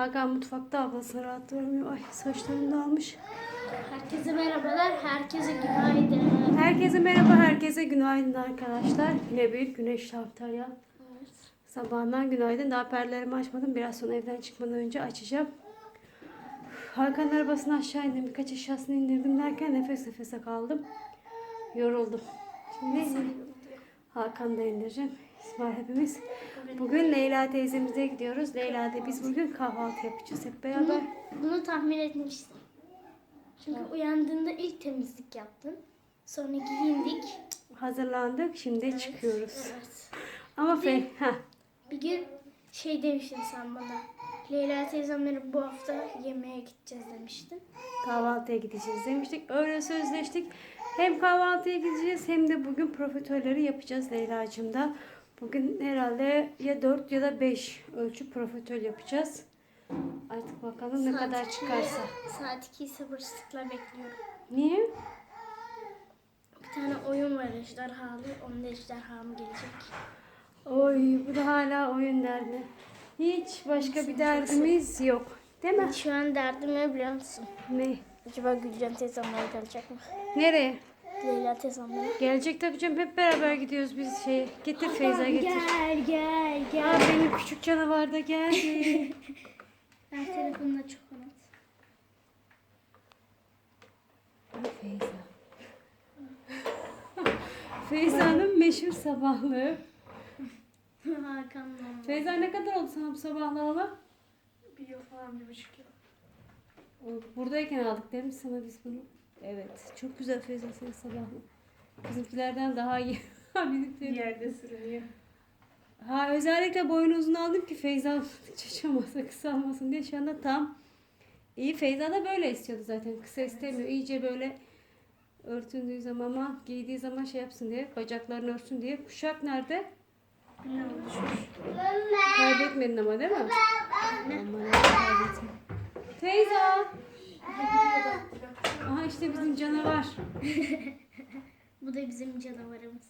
Hakan mutfakta ablasını rahat durmuyor. Ay saçlarım dağılmış. Herkese merhabalar, herkese günaydın. Herkese merhaba, herkese günaydın arkadaşlar. Yine bir güneşli haftaya. Sabahından günaydın. Daha perdelerimi açmadım. Biraz sonra evden çıkmadan önce açacağım. Hakan arabasını aşağı indim. Birkaç eşyasını indirdim derken nefes nefese kaldım. Yoruldum. Şimdi Hakan da indireceğim. İsmail hepimiz. Bugün Leyla teyzemize gidiyoruz. Leyla da biz bugün kahvaltı yapacağız hep beraber. Bunu, bunu tahmin etmiştim. Çünkü uyandığında ilk temizlik yaptın. Sonra giyindik. Hazırlandık. Şimdi çıkıyoruz. Evet. Ama fe ha Bir gün şey demiştin sen bana. Leyla teyzemleri bu hafta yemeğe gideceğiz demiştin. kahvaltıya gideceğiz demiştik. Öyle sözleştik. Hem kahvaltıya gideceğiz hem de bugün profiterolleri yapacağız Leyla'cığım da. Bugün herhalde ya 4 ya da 5 ölçü profiterol yapacağız. Artık bakalım ne Saat kadar iki- çıkarsa. Saat 2'yi sabırsızlıkla bekliyorum. Niye? Bir tane oyun var ejderhalı. Onun ejderhamı gelecek. Oy bu da hala oyun derdi. Hiç başka bir derdimiz yok. Değil mi? Şu an derdim ne biliyor musun? Ne? Acaba Gülcan teyzemler gelecek mi? Nereye? Leyla teyzemler. Gelecek tabii canım. Hep beraber gidiyoruz biz şey. Getir Feyza getir. Gel gel Aa, benim küçük canavar da geldi. Ben telefonla çok unut. Feyza. Feyza'nın meşhur sabahlığı. Hakan'la. Feyza ne kadar oldu sana bu sabahlığı hala? Bir yıl falan bir buçuk yıl. Buradayken aldık değil mi sana biz bunu? Evet. Çok güzel Feyza senin sabahlığı. Bizimkilerden daha iyi. Bizimkiler. yerde sürünüyor. Ha özellikle boyun uzun aldım ki Feyza çaçamasa kısalmasın diye şu anda tam iyi. Feyza da böyle istiyordu zaten. Kısa istemiyor. İyice böyle örtündüğü zaman ama giydiği zaman şey yapsın diye bacaklarını örtsün diye. Kuşak nerede? Ne? Kaybetmedin ama değil mi? Aman kaybetme. Teyza. Aha işte bizim canavar. Bu da bizim canavarımız.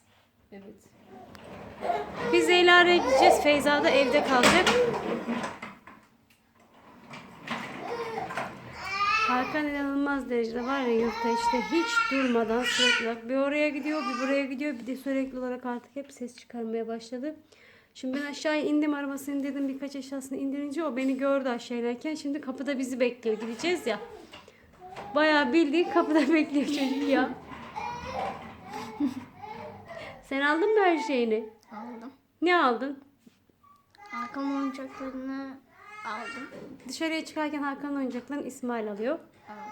Evet. Biz Leyla'ya gideceğiz. Feyza da evde kalacak. Hakan inanılmaz derecede var ya yurtta işte hiç durmadan sürekli olarak bir oraya gidiyor bir buraya gidiyor bir de sürekli olarak artık hep ses çıkarmaya başladı. Şimdi ben aşağıya indim arabasını indirdim birkaç eşyasını indirince o beni gördü aşağı inerken şimdi kapıda bizi bekliyor gideceğiz ya. Bayağı bildiğin kapıda bekliyor çocuk ya. Sen aldın mı her şeyini? Aldım. Ne aldın? Hakan oyuncaklarını aldım. Dışarıya çıkarken Hakan'ın oyuncaklarını İsmail alıyor. Evet.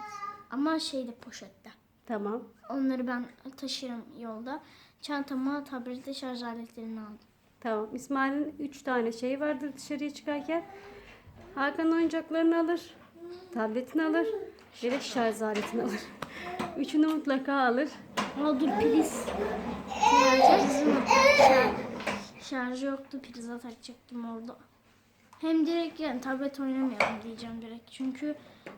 Ama şeyde poşette. Tamam. Onları ben taşırım yolda. Çantama tablette şarj aletlerini aldım. Tamam. İsmail'in 3 tane şeyi vardır dışarıya çıkarken. Hakan'ın oyuncaklarını alır. Tabletini alır. De şarj aletini alır. Üçünü mutlaka alır. Aa dur priz. Şarjı yoktu. Prize takacaktım orada. Hem direkt yani tablet oynamayalım diyeceğim direkt. Çünkü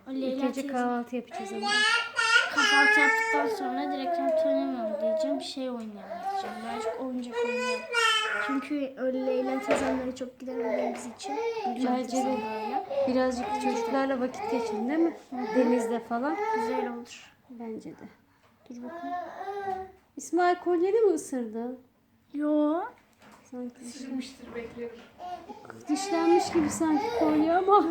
o Leyla teyze kahvaltı yapacağız ama. kahvaltı yaptıktan sonra direkt tablet oynamayalım diyeceğim. Şey oynayalım diyeceğim. Birazcık oyuncak oynayalım. Çünkü öyle Leyla teyzemlere çok gidelim biz için. Bence de. teyzem öyle. Birazcık çocuklarla vakit geçirin değil mi? Denizde falan. Güzel olur. Bence de. Dur bakalım. İsmail kolyeni mi ısırdı? Yo. Sanki Sürmüştür bekliyorum. dişlenmiş gibi sanki kolye ama.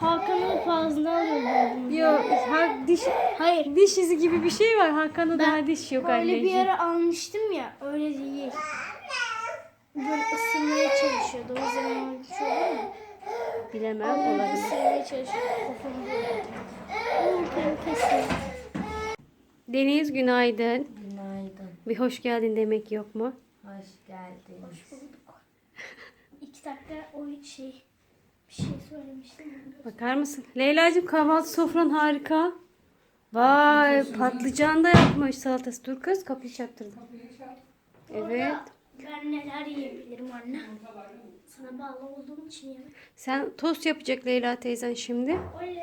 Hakan'ın fazla alıyordum. Yok, ha, diş, Hayır. diş izi gibi bir şey var. Hakan'da Ben daha diş yok Öyle bir anneciğim. yere almıştım ya. Öyle değil. Böyle ısırmaya çalışıyordu. O yüzden öyle bir şey olur mu? Bilemem Böyle olabilir. ısırmaya çalışıyordu. Kafamı böyle. Hakan kesin. Deniz günaydın. Günaydın. Bir hoş geldin demek yok mu? Hoş geldiniz. İki dakika o şey bir şey söylemiştim. Bakar mısın? Leyla'cığım kahvaltı sofran harika. Vay patlıcan da yapmış salatası. Dur kız kapıyı çaktırdım. Evet. Ben neler yiyebilirim anne? Sana bağlı olduğum için yemek. Sen tost yapacak Leyla teyzen şimdi. Oley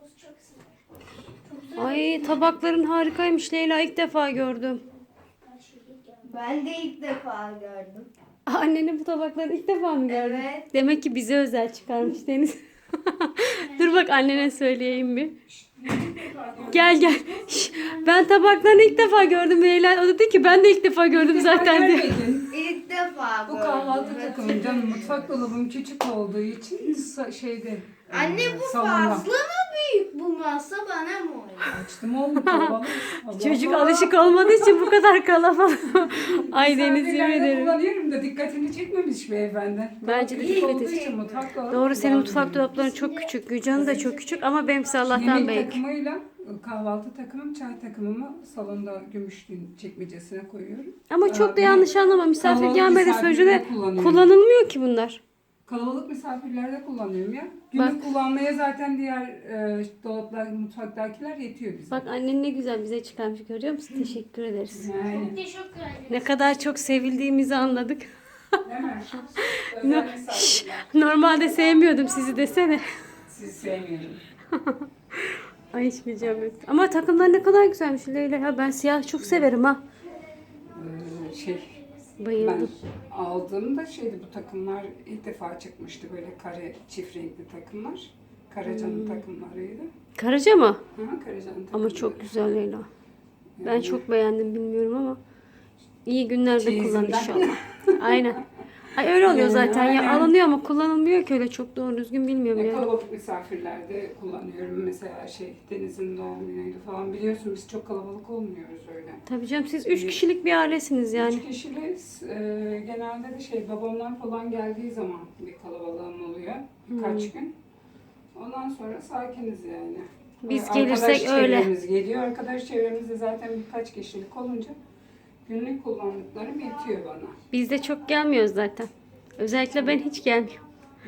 toz çok. Ay tabakların harikaymış Leyla ilk defa gördüm. Ben de ilk defa gördüm. Annenin bu tabakları ilk defa mı gördün? Evet. Demek ki bize özel çıkarmış Deniz. Dur bak annene söyleyeyim bir. Gel gel. Şş, ben tabaklarını ilk defa gördüm Leyla. O da dedi ki ben de ilk defa gördüm zaten diye. Görmedin. İlk defa Bu gördüm. kahvaltı takımı canım mutfak dolabım küçük olduğu için sa- şeyde Anne e, bu salonda. fazla mı masa bana mı oluyor? Açtım kalabalık. Allah Çocuk Allah. alışık olmadığı için bu kadar kalabalık. Ay Deniz yemin Misafirlerde ederim. kullanıyorum da dikkatini çekmemiş beyefendi. Bence de Küçük dikkat olduğu edecek. için mutfak dolabı Doğru senin mutfak dolapların çok küçük. Gülcan'ın da çok küçük ama benimkisi Allah'tan Yemek büyük. takımıyla kahvaltı takımım, çay takımımı salonda gümüşlüğün çekmecesine koyuyorum. Ama çok da Abi, yanlış anlama. Misafir kalabalık gelmeden misafirde de kullanıyorum. kullanılmıyor ki bunlar. Kalabalık misafirlerde kullanıyorum ya. Günlük kullanmaya zaten diğer e, dolaplar, mutfaktakiler yetiyor bize. Bak annen ne güzel bize çıkarmış görüyor musun? Teşekkür ederiz. Yani, Teşekkür ederim. Ne kadar çok sevildiğimizi anladık. değil mi? Özel misafirler. Normalde sevmiyordum sizi desene. Sizi sevmiyorum. Ay hiç bileceğim yok. Ama takımlar ne kadar güzelmiş Leyla. Ya ben siyah çok severim ha. Ee, şey, ben Bayıldım. aldığımda şeydi bu takımlar ilk defa çıkmıştı böyle kare çift renkli takımlar. Karacan'ın takımlarıydı. Karaca mı? Hı hı, Karacan'ın Ama takımları. çok güzel Leyla. Ben Yani çok beğendim bilmiyorum ama iyi günlerde kullan Çeyizinden. inşallah. Aynen. Ay öyle oluyor Yani zaten ya aynen. alınıyor ama kullanılmıyor ki öyle çok doğru düzgün bilmiyorum Ya kalabalık misafirlerde kullanıyorum. Mesela şey Deniz'in doğum günüydü falan. Biliyorsun biz çok kalabalık olmuyoruz öyle. Tabii canım siz üç kişilik bir ailesiniz yani. Üç kişiyiz. Ee, genelde de şey babamlar falan geldiği zaman bir kalabalığım oluyor. Birkaç Hmm. gün. Ondan sonra sakiniz yani. Biz Arkadaş gelirsek öyle. çevremiz geliyor. Arkadaş çevremizde zaten birkaç kişilik olunca günlük kullandıklarım yetiyor bana. Biz de çok gelmiyoruz zaten. Özellikle ben hiç gelmiyorum.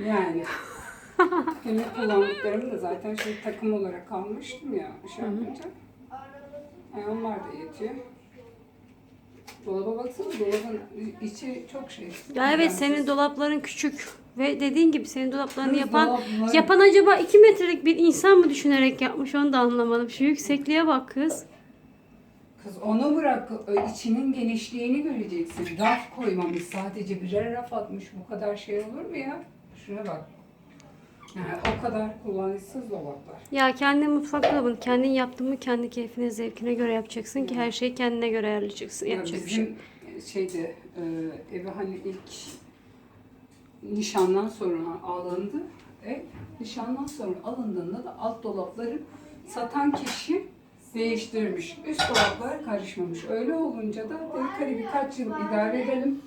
Yani günlük kullandıklarımı da zaten şey takım olarak almıştım ya şey yapınca. Yani onlar da yetiyor. Dolaba baksana dolabın içi çok şey. Ya evet senin dolapların küçük. Ve dediğin gibi senin dolaplarını yapan dolaplar- yapan acaba 2 metrelik bir insan mı düşünerek yapmış onu da anlamadım. Şu yüksekliğe bak kız. Kız onu bırak ö- içinin genişliğini göreceksin. Raf koymamış sadece birer raf atmış bu kadar şey olur mu ya? Şuna bak. Yani o kadar kullanışsız dolaplar. Ya kendi mutfak dolabını kendin yaptın mı kendi keyfine zevkine göre yapacaksın ki her şeyi kendine göre ayarlayacaksın. Ya Yapacak bir şey. bizim şeyde e, evi hani ilk nişandan sonra alındı. Ev nişandan sonra alındığında da alt dolapları satan kişi değiştirmiş. Üst dolaplar karışmamış. Öyle olunca da dedik hadi birkaç yıl idare edelim.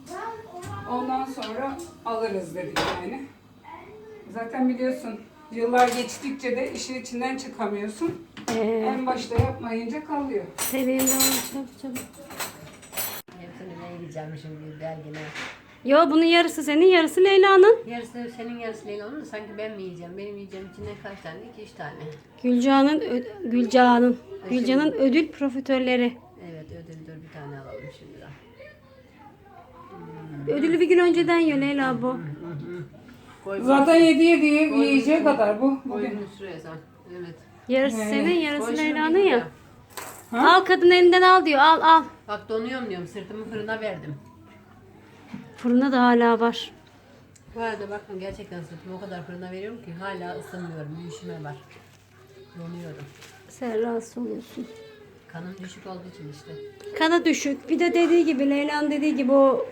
Ondan sonra alırız dedik yani. Zaten biliyorsun yıllar geçtikçe de işin içinden çıkamıyorsun. Ee, En başta yapmayınca kalıyor. de olmuş yapacağım. Hepsini ben yiyeceğim şimdi dergine. Yo bunun yarısı senin yarısı Leyla'nın. Yarısı senin yarısı Leyla olur da sanki ben mi yiyeceğim? Benim yiyeceğim içinde kaç tane? 2-3 tane. Gülcan'ın ö- Gülcan'ın Gülcan'ın ödül profiterleri. Evet ödül dur bir tane alalım şimdi de. Ödülü bir gün önceden yiyor Leyla bu. Koy, Zaten yedi yedi yiyeceği kadar bu. koy Bugün. bunu şuraya sen. Evet. Yarısı Evet. senin yarısı Koy şunu Leyla'nın bir ya. buraya. Ha? Al kadın elinden al diyor al al. Bak donuyorum diyorum sırtımı fırına verdim. Fırında da hala var. Bu arada bakın gerçekten sırtımı o kadar fırına veriyorum ki hala ısınmıyorum. Üşüme var. Donuyorum. Sen rahatsız oluyorsun. Kanım düşük olduğu için işte. Kana düşük. Bir de dediği gibi Leyla'nın dediği gibi o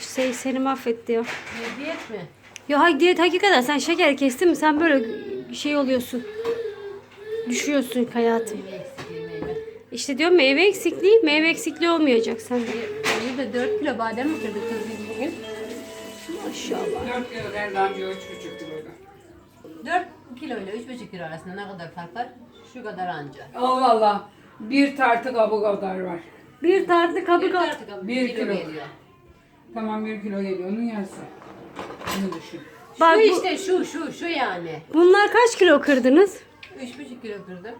şey seni mahvetti diyor. Ne diyet mi? Yo hayır diyet hakikaten sen şeker kestin mi sen böyle şey oluyorsun. Düşüyorsun hayatım. Meyve eksikliği meyve. İşte diyorum meyve eksikliği, meyve eksikliği olmayacak sende. Bir de 4 kilo badem mi kırdık kız? Maşallah. 4 kilo daha önce 3,5 kiloydu. 4 kilo ile 3,5 kilo arasında ne kadar fark var? Şu kadar anca. Allah Allah. Bir tartı kabı kadar var. Bir tartı kabı Bir kal. tartı Bir kilo kilo. geliyor. Tamam 1 kilo geliyor. Onun yarısı. Bunu düşün. Bak şu bu- işte şu şu şu yani. Bunlar kaç kilo kırdınız? 3,5 kilo kırdım.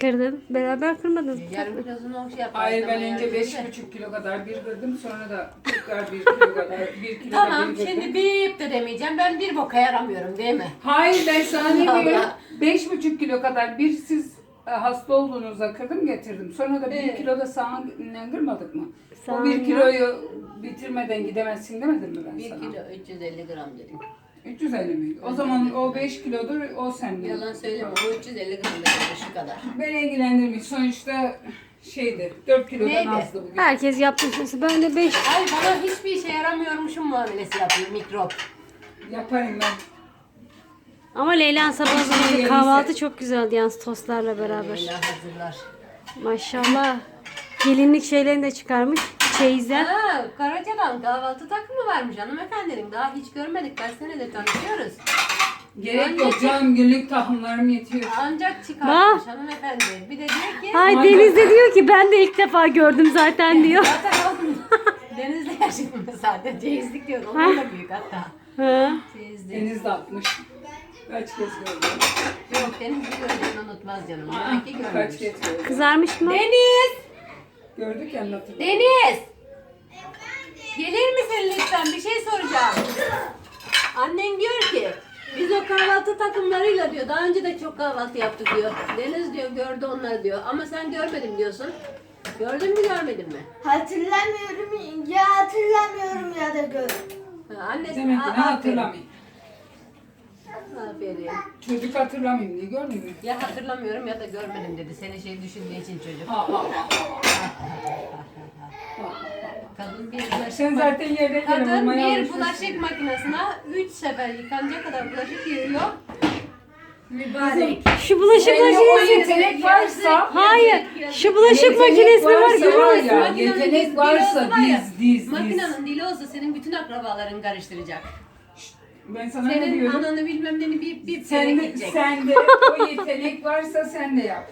Kırdım. Beraber kırmadınız. Yarım kilosunu o şey yapar. Hayır ben önce yarım 5,5 kilo kadar bir kırdım. Sonra da tekrar 1 kilo kadar 1 kilo Tamam bir şimdi bip de demeyeceğim. Ben bir boka yaramıyorum değil mi? Hayır ben sana ne diyorum? 5,5 kilo kadar bir siz e, hasta olduğunuzda kırdım getirdim. Sonra da 1 Evet. kilo da sağından kırmadık mı? O Sağına. 1 kiloyu bitirmeden gidemezsin demedim mi ben 1 sana? kilo 350 gram dedim. 350 mi? O zaman o 5 kilodur, o sende. Yalan söyleme. O 350 gram da şu kadar. Beni ilgilendirmiş. Sonuçta şeydi, 4 kilodan Neydi? azdı bugün. Herkes yapmış. Ben de 5 Ay bana hiçbir işe yaramıyormuşum muamelesi yapıyor mikrop. Yaparım ben. Ama Leyla sabah yeriyse. kahvaltı çok güzeldi yalnız tostlarla beraber. Leyla hazırlar. Maşallah. Gelinlik şeylerini de çıkarmış. Çeyizler. Ha, Karaca'dan kahvaltı takımı varmış hanımefendinin. Daha hiç görmedik. Kaç senedir tanışıyoruz. Gerek yok canım, günlük tahımlarım yetiyor. Ancak çıkartmış hanımefendi. Bir de diyor ki... Ay Deniz de diyor ki ben de ilk defa gördüm zaten diyor. Zaten oğlum denizde yaşıyorum zaten. Ceyizlik diyor. Ondan da büyük hatta. Ha. Ceyizlik. Deniz de atmış. Kaç kez gördüm. Yok deniz bir gördüğünü unutmaz canım. Demek ki Kaç kez gördüm. Kızarmış mı? Deniz! Gördük ya anlatırım. Deniz! Gelir misin lütfen? Bir şey soracağım. Annen diyor ki biz o kahvaltı takımlarıyla diyor daha önce de çok kahvaltı yaptık diyor. Deniz diyor gördü onları diyor ama sen görmedim diyorsun. Gördün mü görmedin mi? Hatırlamıyorum ya hatırlamıyorum ya da gör. Ha, annesi Demek ki ne aferin. Aferin. Çocuk hatırlamayayım diye gördün mü? Ya hatırlamıyorum ya da görmedim dedi. Seni şey düşündüğü için çocuk. Ha ha ha. Kadın bir bulaşık Sen zaten yerde Kadın olmaya bir bulaşık makinesine 3 sefer yıkanacak kadar bulaşık yığıyor. Mübarek. Şu bulaşık Sende o makinesi. yetenek varsa Hayır. Şu bulaşık Yetenek makinesi var. varsa görüyor var musun? ya, yetenek varsa olsa var ya, diz diz diz. Makinenin dili olsa senin bütün akrabaların karıştıracak. Ben sana ne Senin diyorum? ananı bilmem neni bir bir Sen de, gidecek. sen de o yetenek varsa sen de yap.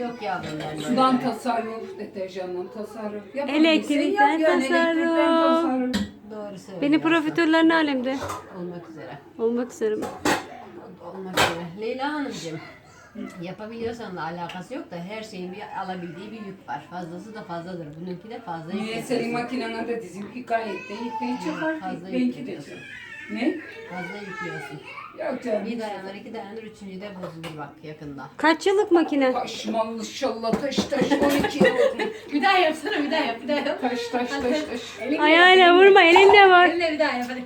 Yok yavrum ben böyle. Sudan tasarruf, deterjandan tasarruf. Yapabilirsin, Elektrikten yap yani, elektrikten tasarruf. Doğru söylüyorsun. Beni profiterler ne alemde? Olmak üzere. Olmak üzere? Olmak üzere. Leyla Hanımcığım. Yapabiliyorsan da alakası yok da her şeyin bir alabildiği bir yük var. Fazlası da fazladır. Bununki de fazla yük Niye yapıyorsun. senin makinana da dizim ki gayet de ipneyi çıkar. Fazla Benki de. Ne? Fazla yüklüyorsun. Yok canım. Bir dayanır, iki dayanır, üçüncü de bozulur bak yakında. Kaç yıllık makine? Taş mallı şalla taş taş 12 yıllık. Bir daha yapsana, bir daha yap, bir daha yap. Taş taş taş taş. Elinle. vurma elinde var. Elinle bir daha yap hadi.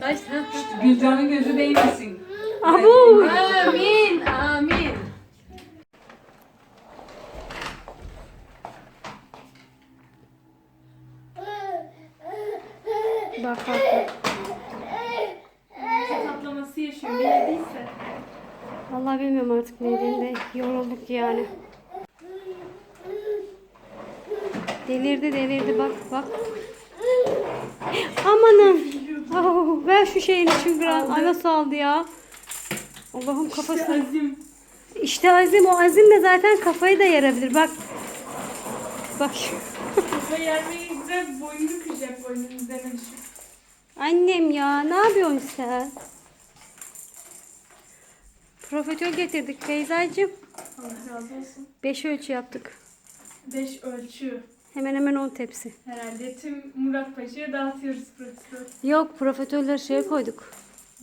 Taş, ha, ha. Gülcan'ın gözü değmesin. Abu. Amin, amin. Bak bak bak. Tatlaması yaşıyor. Bir yediyse. Vallahi bilmiyorum artık ne de yorulduk yani. Delirdi delirdi bak bak. Amanın. Oh, ver şu şeyini çünkü Ay nasıl aldı ya. Allah'ım kafası. Azim. İşte azim o azimle zaten kafayı da yarabilir. Bak. Bak. Kafa yermeye güzel boynunu kıracak boynunun üzerine düşüp. Annem ya ne yapıyorsun sen? Profetör getirdik Feyza'cığım. Allah razı olsun. 5 ölçü yaptık. 5 ölçü. Hemen hemen 10 tepsi. Herhalde tüm Murat Paşa'ya dağıtıyoruz profesör. Yok profiterolleri şeye koyduk.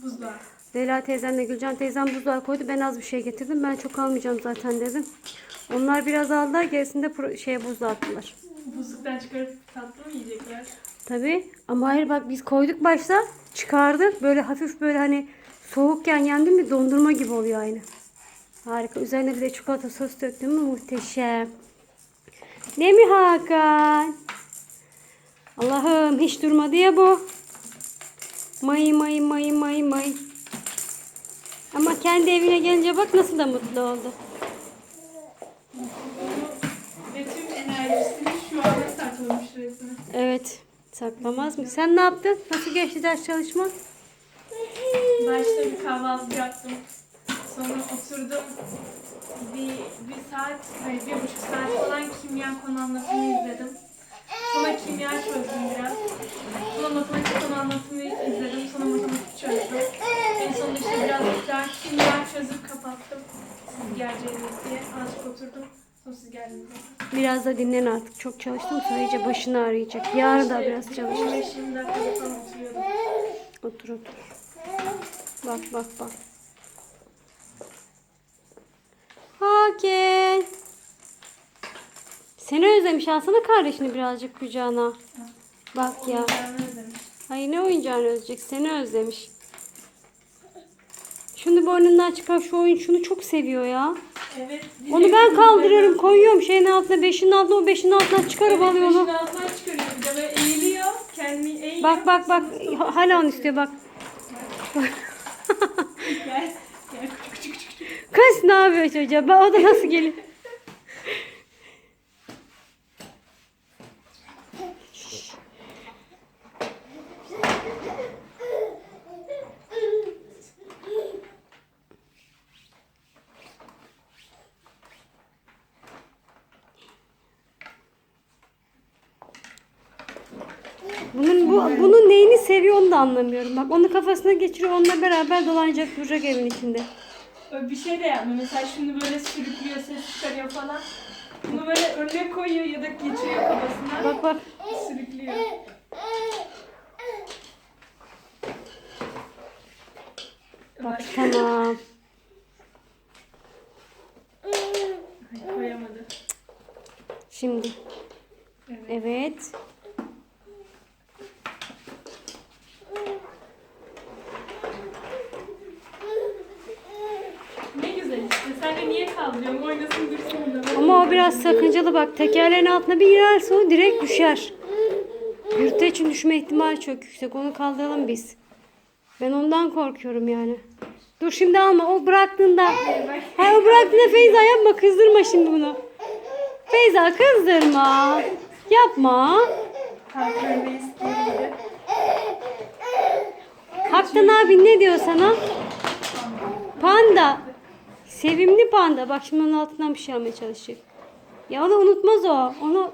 Buzluğa. Leyla teyzemle Gülcan teyzem buzluğa koydu. Ben az bir şey getirdim. Ben çok almayacağım zaten dedim. Onlar biraz aldılar. Gerisini de şeye buzluğa attılar. Buzluktan çıkarıp tatlı mı yiyecekler? Tabii. Ama hayır bak biz koyduk başta. Çıkardık. Böyle hafif böyle hani soğukken yendi mi dondurma gibi oluyor aynı. Harika. Üzerine bir de çikolata sos döktüm mü muhteşem. Ne mi Hakan? Allah'ım hiç durmadı ya bu. May may may may may. Ama kendi evine gelince bak nasıl da mutlu oldu. Ve tüm enerjisini şu anda saklamış resmen. Evet. Saklamaz mı? Sen ne yaptın? Nasıl geçti ders çalışma? Başta bir kahvaltı yaptım. Sonra oturdum. Bir, bir saat, hayır bir buçuk saat falan kimya konu anlatımı izledim. Sonra kimya çözdüm biraz. Sonra matematik konu anlatımı izledim. Sonra matematik çözdüm. En sonunda işte birazcık daha kimya çözüp kapattım. Siz geleceğiniz diye azıcık oturdum. Sonra siz geldiniz. Biraz da dinlen artık. Çok çalıştım sonra iyice başını ağrıyacak. Yarın da biraz çalış. 15-20 dakika falan oturuyordum. Otur otur. Bak bak bak. Hakan. Seni özlemiş. Alsana kardeşini birazcık kucağına. Bak ya. Ay ne oyuncağını özleyecek. Seni özlemiş. Şunu boynundan çıkar şu oyun şunu çok seviyor ya. Evet. Onu ben kaldırıyorum koyuyorum şeyin altına beşin altına o beşin altına çıkarıp alıyor onu. Başını altından çıkarıyor bir de böyle eğiliyor. Kendini eğiyor. Bak bak bak hala onu istiyor bak. Gel. Gel küçük küçük küçük. Kız ne yapıyor çocuğa? Bak o da nasıl geliyor? Bunun bu bunun neyini seviyor onu da anlamıyorum. Bak onu kafasına geçiriyor onunla beraber dolanacak duracak evin içinde. Öyle bir şey de yapmıyor. Mesela şunu böyle sürüklüyor, ses çıkarıyor falan. Bunu böyle önüne koyuyor ya da geçiriyor kafasına. Bak bak. Sürüklüyor. Bak tamam. Ay, koyamadı. Şimdi. Evet. Ne güzel de niye kaldırıyorsun? Oynasın dursun da. Ama o biraz sakıncalı bak. Tekerlerin altına bir girerse o direkt düşer. Yürüte için düşme ihtimali çok yüksek. Onu kaldıralım biz. Ben ondan korkuyorum yani. Dur şimdi alma. O bıraktığında. Ha o bıraktığında Feyza yapma. Kızdırma şimdi bunu. Feyza kızdırma. Yapma. Haktan abi ne diyor sana? Panda. Sevimli panda. Bak şimdi onun altından bir şey almaya çalışacak. Ya onu unutmaz o. Onu...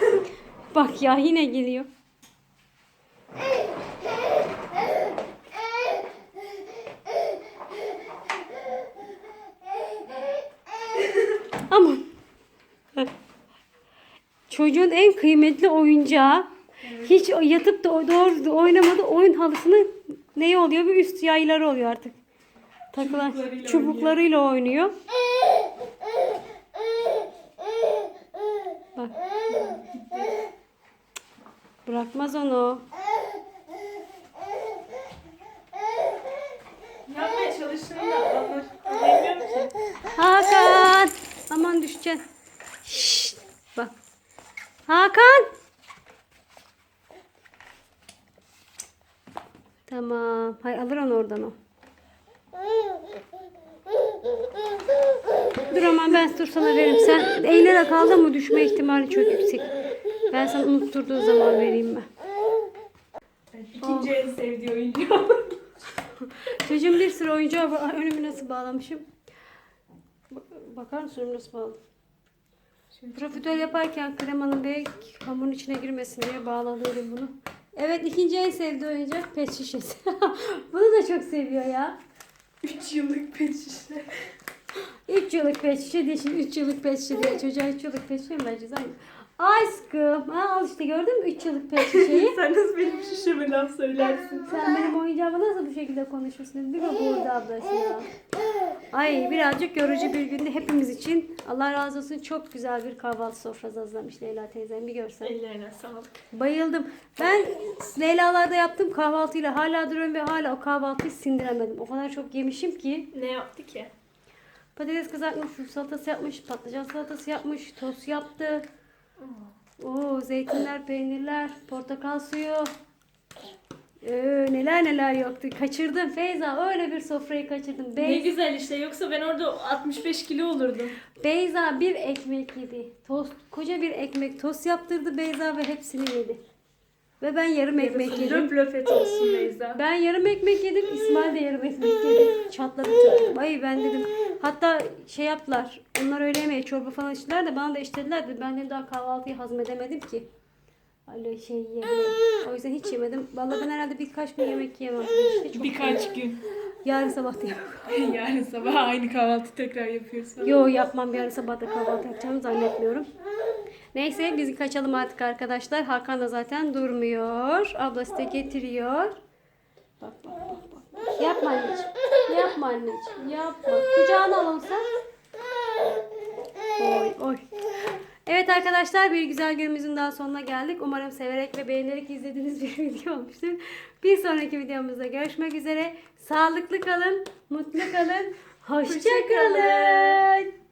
Bak ya yine geliyor. Aman. Çocuğun en kıymetli oyuncağı. Hiç o- yatıp da doğru oynamadı. Oyun halısının neyi oluyor? Bir üst yayları oluyor artık. Takılan Çubuklarıyla çubuklarıyla oynuyor. Bak. Bırakmaz onu. Yapmaya çalıştığını da alır. Ki. Hakan. Aman düşeceksin. Şşt. Bak. Hakan. Tamam. Hay alır onu oradan o. Dur aman ben dur sana veririm. Sen eğilerek kaldın mı düşme ihtimali çok yüksek. Ben sana unutturduğu zaman vereyim ben. İkinci en sevdiği oyuncu. Çocuğun bir sürü oyuncağı var. Önümü nasıl bağlamışım? Ba- Bakar mısın önümü nasıl bağladım? Profiterol yaparken kremanın ve hamurun içine girmesin diye bağlalıyorum bunu. Evet ikinci en sevdiği oyuncak pet şişesi. bunu da çok seviyor ya. 3 yıllık pet şişe. 3 yıllık pet şişe diye şimdi 3 yıllık pet şişe diye çocuğa 3 yıllık pet şişe mi vereceğiz? Aynı. Aşkım. Ha, al işte gördün mü 3 yıllık pet şişeyi. Sen nasıl benim şişeme laf söylersin? Sen benim oyuncağıma nasıl bu şekilde konuşuyorsun? Değil mi burada ablası ya? Ay birazcık yorucu bir günde hepimiz için. Allah razı olsun çok güzel bir kahvaltı sofrası hazırlamış Leyla teyzem bir görsen. Ellerine sağlık. Bayıldım. Ben Leyla'larda yaptığım kahvaltıyla hala duruyorum ve hala o kahvaltıyı sindiremedim. O kadar çok yemişim ki. Ne yaptı ki? Patates kızartmış, Rus salatası yapmış, patlıcan salatası yapmış, tost yaptı. Oo, zeytinler, peynirler, portakal suyu. Ee, neler neler yoktu. Kaçırdım Feyza. Öyle bir sofrayı kaçırdım. Ne Bey- güzel işte yoksa ben orada 65 kilo olurdum. Beyza bir ekmek yedi. Tost, koca bir ekmek tost yaptırdı Beyza ve hepsini yedi. Ve ben yarım ekmek yedim. Löp löp et olsun Beyza. Ben yarım ekmek yedim. İsmail de yarım ekmek yedi. Çatladı çocuk. Ay ben dedim. Hatta şey yaptılar. Onlar öğle yemeği çorba falan içtiler de bana da işlediler de ben dedim daha kahvaltıyı hazmedemedim ki. Öyle şey yiyebilirim. O yüzden hiç yemedim. Vallahi ben herhalde birkaç gün yemek yiyemem. İşte çok Birkaç gün. Yarın sabah da yemem. Yarın sabah aynı kahvaltı tekrar yapıyorsun. Yo yapmam yarın sabah da kahvaltı yapacağımı zannetmiyorum. Neyse biz kaçalım artık arkadaşlar. Hakan da zaten durmuyor. Ablası da getiriyor. Bak bak bak. bak. Yapma anneciğim. Yapma anneciğim. Yapma. Kucağına alalım sen. Oy oy. Evet arkadaşlar bir güzel günümüzün daha sonuna geldik. Umarım severek ve beğenerek izlediğiniz bir video olmuştur. Bir sonraki videomuzda görüşmek üzere. Sağlıklı kalın, mutlu kalın, hoşça kalın.